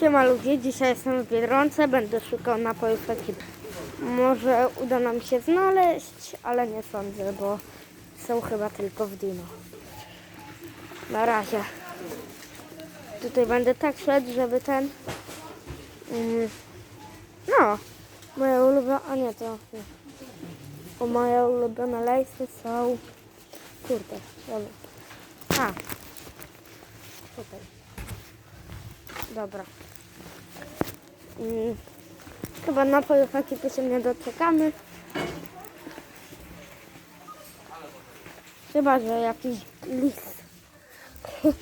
Siema ludzie, dzisiaj jestem w Biedronce, będę szukał napojów ekipy. Może uda nam się znaleźć, ale nie sądzę, bo są chyba tylko w Dino. Na razie. Tutaj będę tak szedł, żeby ten... Mm, no, moje ulubione... A nie, to... Bo moje ulubione lejsy są... Kurde, dobra. A. Tutaj. Dobra. Mm, chyba napojów ekipy się nie doczekamy. Chyba, że jakiś lis.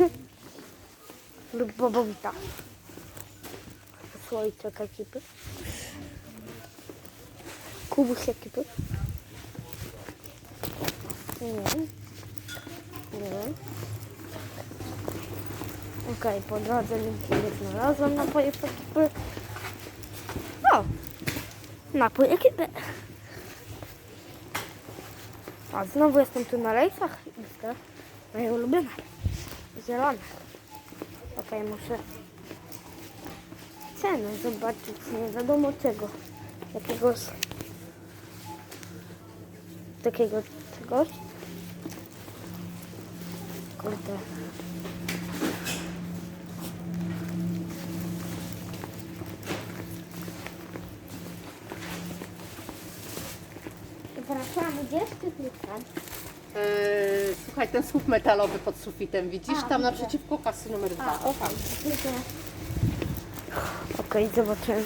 Lub bobowita. Słoiczek ekipy. Kubuś ekipy. Nie wiem. Nie wiem. Okej, po drodze nie znalazłam napojów ekipy. O! Napój ekipy. A znowu jestem tu na rejsach. Widzę. Moje ulubione. Zielone. Okej, muszę cenę zobaczyć. Nie wiadomo czego. Jakiegoś takiego czegoś. Kurde. Przepraszam, gdzie jest tam? Eee, słuchaj, ten słup metalowy pod sufitem, widzisz? A, Tam widzę. naprzeciwko kasy numer dwa. A, o tam. Widzę. Okej, zobaczymy.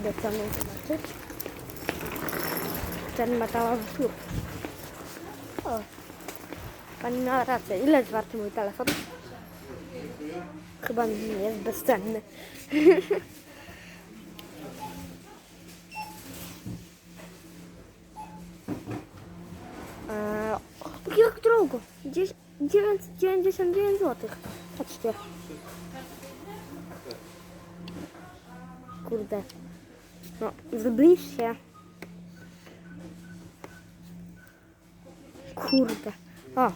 Idę tam zobaczyć. Ten metalowy słup. O. Pani miała rację. Ile jest warty mój telefon? Chyba nie jest bezcenny. 999 zł. Patrzcie. Kurde. No, zbliż się. Kurde. O.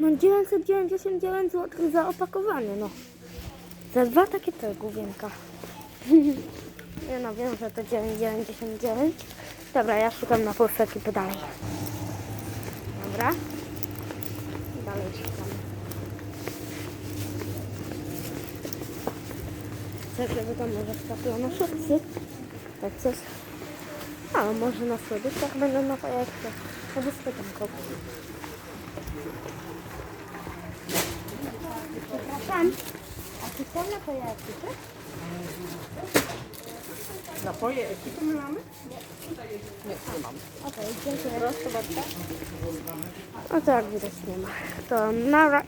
No 999 zł za opakowanie, no. Za dwa takie te główienka. Nie no, wiem, że to 9,99. Dobra, ja szukam na polsce ekipy dalej. Dobra. Dalej szukamy. Chcę, żeby tam może wskakiło na szybcy. Tak coś. A, może na słodyczach będą na projekcie. No bo spytam kogoś. Przepraszam. A czy są na projekcie, tak? Napoje ekipy my mamy? Nie, nie mamy. Okej, dziękuję. Proszę bardzo. No to jak widać nie ma. To na,